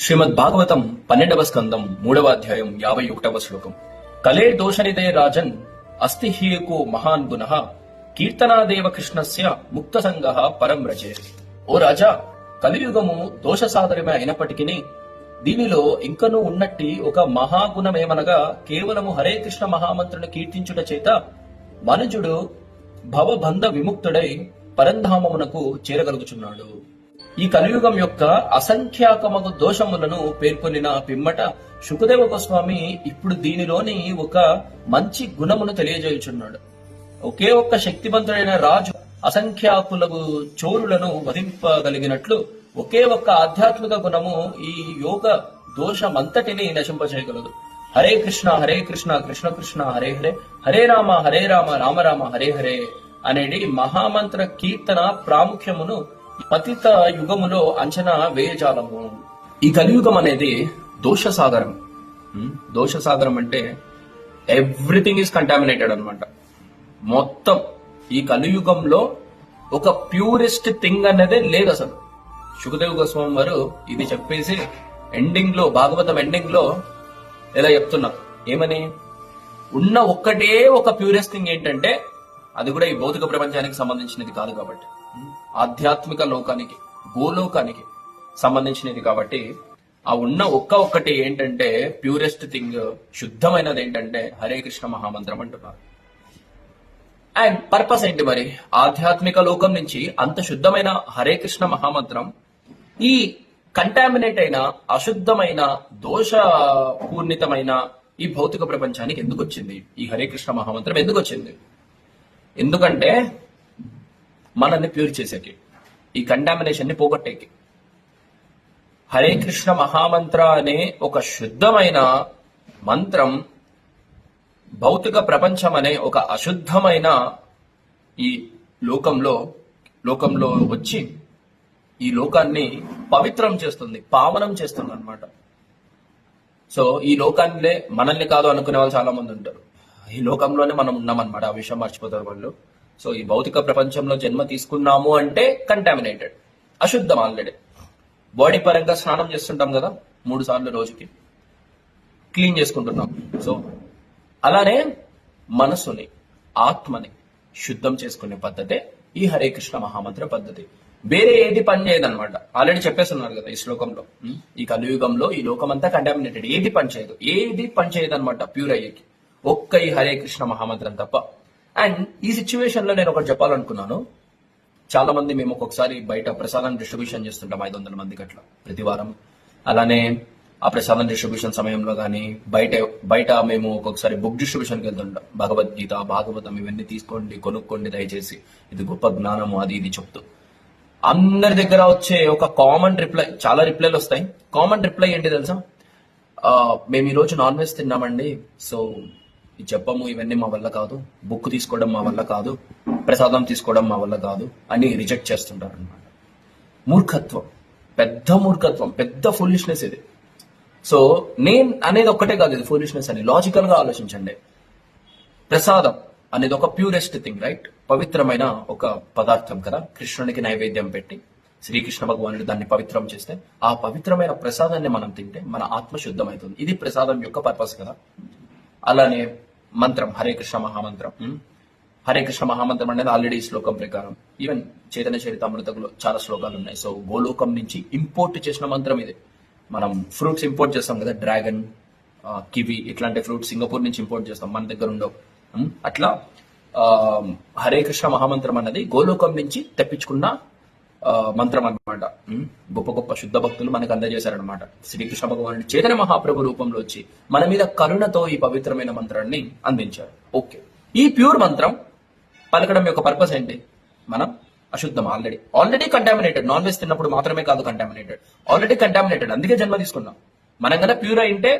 శ్రీమద్ భాగవతం పన్నెండవ స్కందం మూడవ అధ్యాయం యాభై ఒకటవ శ్లోకం. కలే దోషనిదే రాజన్ అస్థిహీయకు మహాన్ గుణ కీర్తనాదేవ కృష్ణస్య ముక్త సంగ పరం రచే ఓ రాజా కలియుగము దోష సాధనమే అయినప్పటికీ దీనిలో ఇంకనూ ఉన్నట్టి ఒక మహాగుణమేమనగా కేవలము హరే కృష్ణ మహామంత్రుని కీర్తించుట చేత మనుజుడు భవబంధ విముక్తుడై పరంధామమునకు చేరగలుగుచున్నాడు. ఈ కలియుగం యొక్క అసంఖ్యాకమగు దోషములను పేర్కొనిన పిమ్మట శుకదేవ గోస్వామి ఇప్పుడు దీనిలోని ఒక మంచి గుణమును తెలియజేయుచున్నాడు. ఒకే ఒక్క శక్తివంతుడైన రాజు అసంఖ్యాకులకు చోరులను వధింపగలిగినట్లు ఒకే ఒక్క ఆధ్యాత్మిక గుణము ఈ యోగ దోషమంతటిని నశింపచేయగలదు. హరే కృష్ణ హరే కృష్ణ కృష్ణ కృష్ణ హరే హరే హరే రామ హరే రామ రామ రామ హరే హరే అనేది మహామంత్ర కీర్తన ప్రాముఖ్యమును పతిత యుగములో అంచనా వేయజాలము. ఈ కలియుగం అనేది దోష సాగరం దోష సాగరం అంటే ఎవ్రీథింగ్ ఈస్ కంటామినేటెడ్ అనమాట మొత్తం ఈ కలియుగంలో ఒక ప్యూరెస్ట్ థింగ్ అనేది లేదు అసలు. సుఖదేవ్ గోస్వామి వారు ఇది చెప్పేసి ఎండింగ్లో భాగవతం ఎండింగ్లో ఇలా చెప్తున్నారు ఏమని? ఉన్న ఒక్కటే ఒక ప్యూరెస్ట్ థింగ్ ఏంటంటే అది కూడా ఈ భౌతిక ప్రపంచానికి సంబంధించినది కాదు కాబట్టి. ఆధ్యాత్మిక లోకానికి గోలోకానికి సంబంధించినది కాబట్టి ఆ ఉన్న ఒక్క ఒక్కటి ఏంటంటే ప్యూరెస్ట్ థింగ్ శుద్ధమైనది ఏంటంటే హరే కృష్ణ మహామంత్రం అంటున్నారు. అండ్ పర్పస్ ఏంటి మరి? ఆధ్యాత్మిక లోకం నుంచి అంత శుద్ధమైన హరే కృష్ణ మహామంత్రం ఈ కంటామినేట్ అయిన అశుద్ధమైన దోష పూర్ణితమైన ఈ భౌతిక ప్రపంచానికి ఎందుకు వచ్చింది? ఈ హరే కృష్ణ మహామంత్రం ఎందుకు వచ్చింది? ఎందుకంటే మనల్ని ప్యూర్ చేసేకి. ఈ కంటామినేషన్ని పోగొట్టేకి. హరే కృష్ణ మహామంత్ర అనే ఒక శుద్ధమైన మంత్రం భౌతిక ప్రపంచం అనే ఒక అశుద్ధమైన ఈ లోకంలో లోకంలో వచ్చి ఈ లోకాన్ని పవిత్రం చేస్తుంది పావనం చేస్తుంది అనమాట సో ఈ లోకాన్నే మనల్ని కాదు అనుకునే వాళ్ళు చాలా మంది ఉంటారు. ఈ లోకంలోనే మనం ఉన్నామన్నమాట ఆ విషయం మర్చిపోతారు వాళ్ళు. సో ఈ భౌతిక ప్రపంచంలో జన్మ తీసుకున్నాము అంటే కంటామినేటెడ్ అశుద్ధం ఆల్రెడీ బాడీ పరంగా స్నానం చేస్తుంటాం కదా మూడు సార్లు రోజుకి. క్లీన్ చేసుకుంటున్నాం. సో అలానే మనసుని ఆత్మని శుద్ధం చేసుకునే పద్ధతే ఈ హరే కృష్ణ మహామంత్ర పద్ధతి. వేరే ఏది పని చేయదనమాట ఆల్రెడీ చెప్పేస్తున్నారు కదా ఈ శ్లోకంలో. ఈ కలియుగంలో ఈ లోకం అంతా కంటామినేటెడ్ ఏది పని చేయదు. ఏది పని చేయదు అనమాట ప్యూర్ అయ్యేకి. ఒక్క ఈ హరే కృష్ణ మహామంత్రం తప్ప. అండ్ ఈ సిచ్యువేషన్లో నేను ఒకటి చెప్పాలనుకున్నాను. చాలా మంది మేము ఒక్కొక్కసారి బయట ప్రసాదం డిస్ట్రిబ్యూషన్ చేస్తుంటాం ఐదు వందల మందికి అట్లా ప్రతి వారం. అలానే ఆ ప్రసాదం డిస్ట్రిబ్యూషన్ సమయంలో కానీ బయట బయట మేము ఒక్కొక్కసారి బుక్ డిస్ట్రిబ్యూషన్కి వెళ్తుంటాం భగవద్గీత భాగవతం ఇవన్నీ తీసుకోండి కొనుక్కోండి దయచేసి. ఇది గొప్ప జ్ఞానము అది ఇది చెప్తూ. అందరి దగ్గర వచ్చే ఒక కామన్ రిప్లై చాలా రిప్లైలు వస్తాయి. కామన్ రిప్లై ఏంటి తెలుసా? మేము ఈరోజు నాన్ వెజ్ తిన్నామండి. సో ఈ జపము ఇవన్నీ మా వల్ల కాదు. బుక్ తీసుకోవడం మా వల్ల కాదు. ప్రసాదం తీసుకోవడం మా వల్ల కాదు అని రిజెక్ట్ చేస్తుంటారు అనమాట మూర్ఖత్వం. పెద్ద మూర్ఖత్వం. పెద్ద ఫులిష్నెస్ ఇది. సో నేను అనేది ఒక్కటే కాదు ఇది ఫూలిష్నెస్ అని. లాజికల్గా ఆలోచించండి. ప్రసాదం అనేది ఒక ప్యూరెస్ట్ థింగ్ రైట్ పవిత్రమైన ఒక పదార్థం కదా. కృష్ణునికి నైవేద్యం పెట్టి శ్రీకృష్ణ భగవానుడు దాన్ని పవిత్రం చేస్తే ఆ పవిత్రమైన ప్రసాదాన్ని మనం తింటే మన ఆత్మ శుద్ధమవుతుంది. ఇది ప్రసాదం యొక్క పర్పస్ కదా. అలానే మంత్రం హరే కృష్ణ మహామంత్రం. హరే కృష్ణ మహామంత్రం అనేది ఆల్రెడీ శ్లోకం ప్రకారం. ఈవెన్ చైతన్య చరితామృతలో చాలా శ్లోకాలు ఉన్నాయి. సో గోలోకం నుంచి ఇంపోర్ట్ చేసిన మంత్రం ఇది. మనం ఫ్రూట్స్ ఇంపోర్ట్ చేస్తాం కదా డ్రాగన్ కివి ఇట్లాంటి ఫ్రూట్స్ సింగపూర్ నుంచి ఇంపోర్ట్ చేస్తాం మన దగ్గర ఉండవు. అట్లా హరే కృష్ణ మహామంత్రం అన్నది గోలోకం నుంచి తెప్పించుకున్న మంత్రం అన్నమాట. గొప్ప గొప్ప శుద్ధ భక్తులు మనకు అందజేశారనమాట శ్రీకృష్ణ భగవానుడు చైతన్య మహాప్రభు రూపంలో వచ్చి మన మీద కరుణతో ఈ పవిత్రమైన మంత్రాన్ని అందించారు. ఓకే. ఈ ప్యూర్ మంత్రం పలకడం యొక్క పర్పస్ ఏంటి? మనం అశుద్ధం already. Already contaminated non veg తిన్నప్పుడు మాత్రమే కాదు కంటామినేటెడ్ ఆల్రెడీ కంటామినేటెడ్ అందుకే జన్మ తీసుకున్నాం. మనం కదా ప్యూర్ అయింటే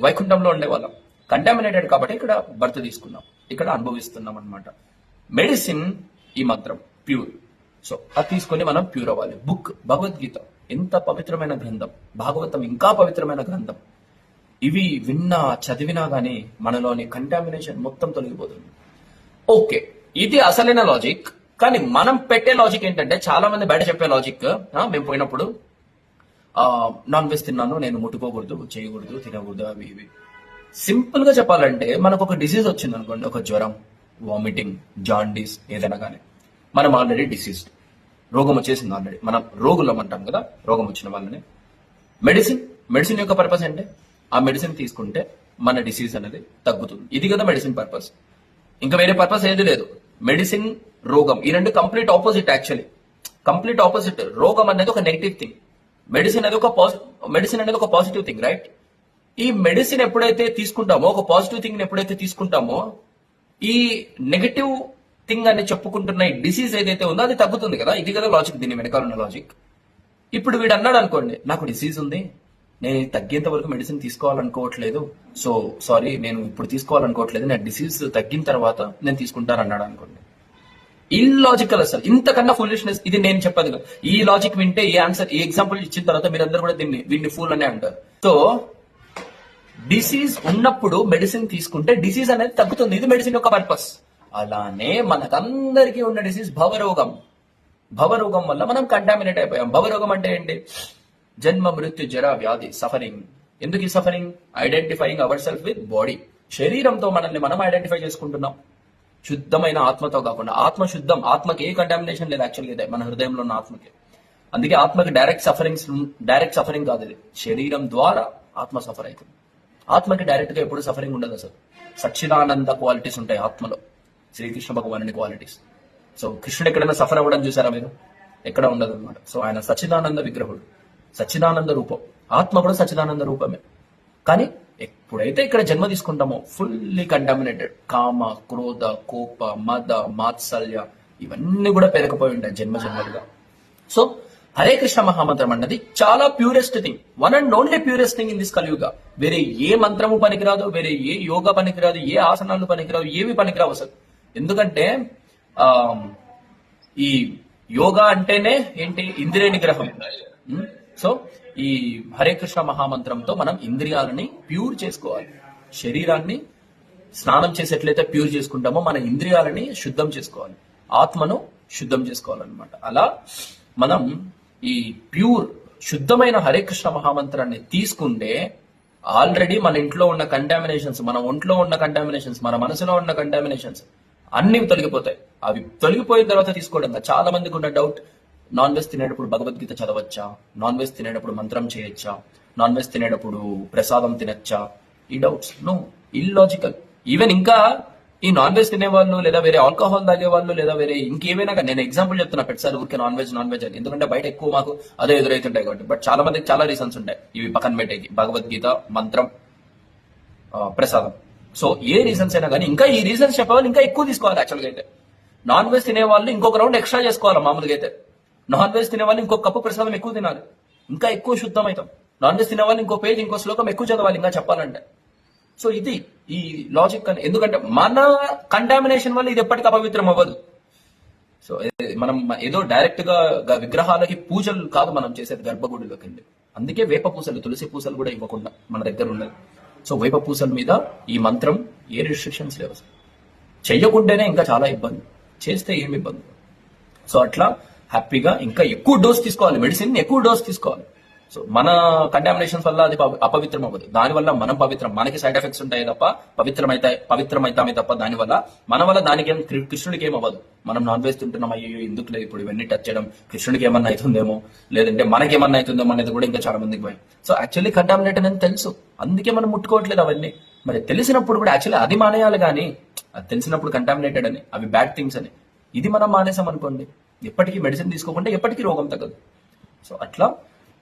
వైకుంఠంలో ఉండేవాళ్ళం. కంటామినేటెడ్ కాబట్టి ఇక్కడ బర్త్ తీసుకున్నాం. ఇక్కడ అనుభవిస్తున్నాం అనమాట మెడిసిన్ ఈ మంత్రం ప్యూర్ సో అది తీసుకొని మనం ప్యూర్ అవ్వాలి. బుక్ భగవద్గీత ఎంత పవిత్రమైన గ్రంథం. భాగవతం ఇంకా పవిత్రమైన గ్రంథం. ఇవి విన్నా చదివినా గానీ మనలోని కంటామినేషన్ మొత్తం తొలగిపోతుంది. ఓకే ఇది అసలైన లాజిక్ కానీ మనం పెట్టే లాజిక్ ఏంటంటే చాలా మంది బయట చెప్పే లాజిక్ మేము పోయినప్పుడు నాన్ వెజ్ తిన్నాను నేను ముట్టుకోకూడదు చేయకూడదు తినకూడదు అవి ఇవి. సింపుల్గా చెప్పాలంటే మనకు ఒక డిసీజ్ వచ్చింది అనుకోండి ఒక జ్వరం వామిటింగ్ జాండీస్ ఏదైనా కానీ మనం ఆల్రెడీ డిసీజ్ రోగం వచ్చేసింది ఆల్రెడీ మనం రోగులం అంటాం కదా రోగం వచ్చిన వాళ్ళని. మెడిసిన్ మెడిసిన్ యొక్క పర్పస్ అంటే ఆ మెడిసిన్ తీసుకుంటే మన డిసీజ్ అనేది తగ్గుతుంది. ఇది కదా మెడిసిన్ పర్పస్ ఇంకా వేరే పర్పస్ ఏది లేదు. మెడిసిన్ రోగం. ఈ రెండు complete opposite actually complete opposite రోగం అనేది ఒక నెగిటివ్ థింగ్ మెడిసిన్ అనేది ఒక మెడిసిన్ అనేది ఒక పాజిటివ్ థింగ్ రైట్ ఈ మెడిసిన్ ఎప్పుడైతే తీసుకుంటామో ఒక పాజిటివ్ థింగ్ ఎప్పుడైతే తీసుకుంటామో ఈ నెగిటివ్ థింగ్ అని చెప్పుకుంటున్న ఈ డిసీజ్ ఏదైతే ఉందో అది తగ్గుతుంది కదా. ఇది కదా లాజిక్ దీని వెనకాల ఉన్న లాజిక్ ఇప్పుడు వీడు అన్నాడు అనుకోండి నాకు డిసీజ్ ఉంది. నేను తగ్గేంత వరకు మెడిసిన్ తీసుకోవాలనుకోవట్లేదు. సో సారీ నేను ఇప్పుడు తీసుకోవాలనుకోవట్లేదు. నా డిసీజ్ తగ్గిన తర్వాత నేను తీసుకుంటాను అన్నాడు అనుకోండి. ఇల్లాజికల్ అసలు. ఇంతకన్నా ఫుల్లిష్నెస్ ఇది నేను చెప్పదు కదా. ఈ లాజిక్ వింటే ఈ ఆన్సర్ ఈ ఎగ్జాంపుల్ ఇచ్చిన తర్వాత మీరందరూ కూడా దీన్ని వీడిని ఫుల్ అనే అంటారు. సో డిసీజ్ ఉన్నప్పుడు మెడిసిన్ తీసుకుంటే డిసీజ్ అనేది తగ్గుతుంది. ఇది మెడిసిన్ యొక్క పర్పస్ అలానే మనకందరికీ ఉన్న డిసీజ్ భవరోగం. భవరోగం వల్ల మనం కంటామినేట్ అయిపోయాం. భవరోగం అంటే ఏంటి? జన్మ మృత్యు జర వ్యాధి సఫరింగ్ ఎందుకు ఈ suffering identifying our self with body శరీరంతో మనల్ని మనం ఐడెంటిఫై చేసుకుంటున్నాం. శుద్ధమైన ఆత్మతో కాకుండా. ఆత్మ శుద్ధం. ఆత్మకి ఏ కంటామినేషన్ లేదు యాక్చువల్గా ఇదే. మన హృదయంలో ఉన్న ఆత్మకి. అందుకే ఆత్మకి డైరెక్ట్ సఫరింగ్స్ డైరెక్ట్ సఫరింగ్ కాదు ఇది. శరీరం ద్వారా ఆత్మ సఫర్ అవుతుంది. ఆత్మకి డైరెక్ట్గా ఎప్పుడు సఫరింగ్ ఉండదు అసలు. సచ్చిదానంద క్వాలిటీస్ ఉంటాయి ఆత్మలో. శ్రీకృష్ణ భగవానుని క్వాలిటీస్ సో కృష్ణుడు ఎక్కడైనా సఫర్ అవ్వడం చూసారా మీరు? ఎక్కడ ఉండదు అనమాట సో ఆయన సచ్చిదానంద విగ్రహుడు. సచ్చిదానంద రూపం. ఆత్మ కూడా సచ్చిదానంద రూపమే. కానీ ఎప్పుడైతే ఇక్కడ జన్మ తీసుకుంటామో ఫుల్లీ కంటామినేటెడ్ కామ క్రోధ కోప మద మాత్సల్య ఇవన్నీ కూడా పెరగపోయి ఉంటాయి జన్మ జన్మలుగా. సో హరే కృష్ణ మహామంత్రం అన్నది చాలా purest thing one and only purest thing in this Kaliyuga. వేరే ఏ మంత్రము పనికిరాదు వేరే ఏ యోగా పనికిరాదు ఏ ఆసనాలు పనికిరాదు ఏవి పనికిరావు అసలు. ఎందుకంటే ఆ ఈ యోగా అంటేనే ఏంటి? ఇంద్రియ నిగ్రహం సో ఈ హరే కృష్ణ మహామంత్రంతో మనం ఇంద్రియాలని ప్యూర్ చేసుకోవాలి. శరీరాన్ని స్నానం చేసేట్లయితే ప్యూర్ చేసుకుంటామో మన ఇంద్రియాలని శుద్ధం చేసుకోవాలి. ఆత్మను శుద్ధం చేసుకోవాలన్నమాట. అలా మనం ఈ ప్యూర్ శుద్ధమైన హరే కృష్ణ మహామంత్రాన్ని తీసుకుంటే ఆల్రెడీ మన ఇంట్లో ఉన్న కంటామినేషన్స్ మన ఒంట్లో ఉన్న కంటామినేషన్స్ మన మనసులో ఉన్న కంటామినేషన్స్ అన్ని తొలగిపోతాయి. అవి తొలగిపోయిన తర్వాత తీసుకోవడం చాలా మందికి ఉన్న డౌట్ నాన్ వెజ్ తినేటప్పుడు భగవద్గీత చదవచ్చా? నాన్ వెజ్ తినేటప్పుడు మంత్రం చేయొచ్చా? నాన్ వెజ్ తినేటప్పుడు ప్రసాదం తినచ్చా? ఈ డౌట్స్ నో ఇల్లాజికల్ ఈవెన్ ఇంకా ఈ నాన్ వెజ్ తినేవాళ్ళు లేదా వేరే ఆల్కహాల్ తాగే వాళ్ళు లేదా వేరే ఇంకేమైనా కానీ నేను ఎగ్జాంపుల్ చెప్తున్నా పెట్టారు ఊరికే నాన్ వెజ్ నాన్ వెజ్ అని. ఎందుకంటే బయట ఎక్కువ మాకు అదే ఎదురైతుంటాయి కాబట్టి. బట్ చాలా మందికి చాలా రీజన్స్ ఉంటాయి. ఇవి పక్కన పెట్టేకి భగవద్గీత మంత్రం ఆ, ప్రసాదం. సో ఏ రీజన్స్ అయినా కానీ ఇంకా ఈ రీజన్స్ చెప్పేవాళ్ళు ఇంకా ఎక్కువ తీసుకోవాలి యాక్చువల్గా అయితే. నాన్ వెజ్ తినే వాళ్ళు ఇంకొక రౌండ్ ఎక్స్ట్రా చేసుకోవాలి మామూలుగా అయితే. నాన్ వెజ్ తినే వాళ్ళు ఇంకొక కప్పు ప్రసాదం ఎక్కువ తినాలి. ఇంకా ఎక్కువ శుద్ధం అవుతాం నాన్ వెజ్ తినే వాళ్ళు ఇంకో పేజ్ ఇంకో శ్లోకం ఎక్కువ చదవాలి ఇంకా చెప్పాలంటే. సో ఇది ఈ లాజిక్ అని ఎందుకంటే మన కంటామినేషన్ వల్ల ఇది ఎప్పటికీ అపవిత్రం అవ్వదు. సో మనం ఏదో డైరెక్ట్గా విగ్రహాలకి పూజలు కాదు మనం చేసేది గర్భగుడిలోకి వెళ్ళి అందుకే వేప పూసలు తులసి పూసలు కూడా ఇవ్వకుండా మన దగ్గర ఉన్నది సో వేప పూసల మీద ఈ మంత్రం ఏ రిస్ట్రిక్షన్స్ లేవు అసలు. చెయ్యకుంటేనే ఇంకా చాలా ఇబ్బంది. చేస్తే ఏమి ఇబ్బంది? సో అట్లా హ్యాపీగా ఇంకా ఎక్కువ డోస్ తీసుకోవాలి. మెడిసిన్ ఎక్కువ డోస్ తీసుకోవాలి. సో మన కంటామినేషన్స్ వల్ల అది అపవిత్రం అవ్వదు దానివల్ల మనం పవిత్రం మనకి సైడ్ ఎఫెక్ట్స్ ఉంటాయి తప్ప పవిత్రమైతే పవిత్రమైతామే తప్ప దానివల్ల మన వల్ల దానికి ఏం కృష్ణుడికి ఏం అవ్వదు. మనం నాన్ వెజ్ తింటున్నాం అయ్యో ఎందుకు లేదు ఇప్పుడు ఇవన్నీ టచ్ చేయడం కృష్ణుడికి ఏమన్నా అవుతుందేమో లేదంటే మనకి ఏమన్నా అవుతుందేమో అనేది కూడా ఇంకా చాలా మందికి భయం. సో యాక్చువల్లీ కంటామినేట్ అనేది తెలుసు. అందుకే మనం ముట్టుకోవట్లేదు అవన్నీ. మరి తెలిసినప్పుడు కూడా యాక్చువల్లీ అది మానేయాలి కానీ అది తెలిసినప్పుడు కంటామినేటెడ్ అని అవి బ్యాడ్ థింగ్స్ అని ఇది మనం మానేసాం అనుకోండి ఎప్పటికీ మెడిసిన్ తీసుకోకుండా ఎప్పటికీ రోగం తగ్గదు. సో అట్లా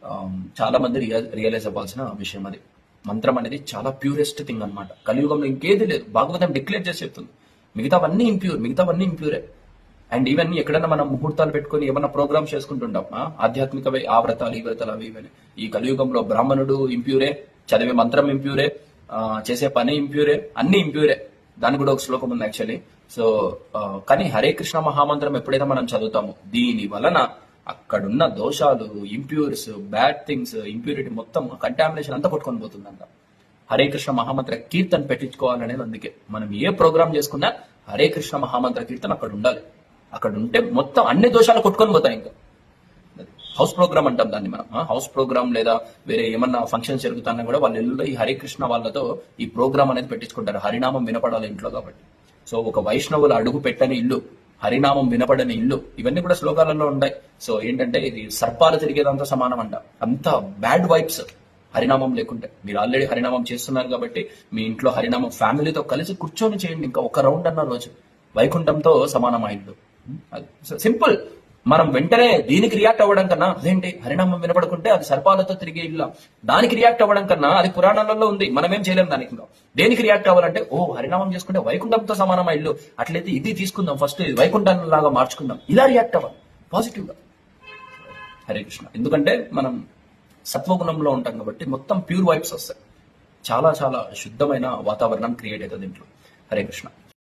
చాలామంది చాలా మంది రియల్ రియలైజ్ అవ్వాల్సిన విషయం అది. మంత్రం అనేది చాలా ప్యూరెస్ట్ థింగ్ అన్నమాట. కలియుగంలో ఇంకేది లేదు. భాగవతం డిక్లేర్ చేసి చెప్తుంది. మిగతావన్నీ ఇంప్యూర్ మిగతావన్నీ ఇంప్యూరే అండ్ ఈవెన్ ఎక్కడైనా మనం ముహూర్తాలు పెట్టుకొని ఏమైనా ప్రోగ్రామ్స్ చేసుకుంటుంటాం ఆధ్యాత్మిక ఆవ్రతాలు ఆ వ్రతాలు ఈ వ్రతాలు అవి ఇవని ఈ కలియుగంలో బ్రాహ్మణుడు ఇంప్యూరే చదివే మంత్రం ఇంప్యూరే చేసే పని ఇంప్యూరే అన్ని ఇంప్యూరే దాని కూడా ఒక శ్లోకం ఉంది యాక్చువల్లీ సో కానీ హరే కృష్ణ మహామంత్రం ఎప్పుడైతే మనం చదువుతామో దీని వలన అక్కడున్న దోషాలు ఇంప్యూర్స్ బ్యాడ్ థింగ్స్ ఇంప్యూరిటీ మొత్తం కంటామినేషన్ అంతా కొట్టుకొని పోతుందంట. హరే కృష్ణ మహామంత్ర కీర్తన పెట్టించుకోవాలనేది అందుకే. మనం ఏ ప్రోగ్రామ్ చేసుకున్నా హరే కృష్ణ మహామంత్ర కీర్తన అక్కడ ఉండాలి. అక్కడ ఉంటే మొత్తం అన్ని దోషాలు కొట్టుకొని పోతాయి ఇంకా. హౌస్ ప్రోగ్రామ్ అంటాం దాన్ని మనం. హౌస్ ప్రోగ్రామ్ లేదా వేరే ఏమన్నా ఫంక్షన్స్ జరుగుతున్నా కూడా వాళ్ళ ఇల్లులో ఈ హరే కృష్ణ వాళ్ళతో ఈ ప్రోగ్రామ్ అనేది పెట్టించుకుంటారు. హరినామం వినపడాలి ఇంట్లో కాబట్టి. సో ఒక వైష్ణవుల అడుగు పెట్టని ఇల్లు. హరినామం వినపడని ఇల్లు ఇవన్నీ కూడా శ్లోకాలలో ఉంటాయి సో ఏంటంటే ఇది సర్పాలు తిరిగేదంతా సమానం అంట అంత బ్యాడ్ వైబ్స్ హరినామం లేకుంటే. మీరు ఆల్రెడీ హరినామం చేస్తున్నారు కాబట్టి మీ ఇంట్లో హరినామం ఫ్యామిలీతో కలిసి కూర్చొని చేయండి. ఇంకా ఒక రౌండ్ అన్న రోజు. వైకుంఠంతో సమానం ఆ సింపుల్. మనం వెంటనే దీనికి రియాక్ట్ అవ్వడం కన్నా అదేంటి? హరినామం వినపడుకుంటే అది సర్పాలతో తిరిగే ఇల్లు. దానికి రియాక్ట్ అవ్వడం కన్నా అది పురాణాలలో ఉంది. మనం ఏం చేయలేం దానికి దేనికి రియాక్ట్ అవ్వాలంటే ఓ హరినామం చేసుకుంటే వైకుంఠంతో సమానం ఆ ఇల్లు? అట్లయితే ఇది తీసుకుందాం. ఫస్ట్ ఇది వైకుంఠం లాగా మార్చుకుందాం. ఇలా రియాక్ట్ అవ్వాలి. పాజిటివ్గా. హరే కృష్ణ. ఎందుకంటే మనం సత్వగుణంలో ఉంటాం కాబట్టి మొత్తం ప్యూర్ వైబ్స్ వస్తాయి. చాలా చాలా శుద్ధమైన వాతావరణం క్రియేట్ అవుతుంది ఇంట్లో హరే కృష్ణ.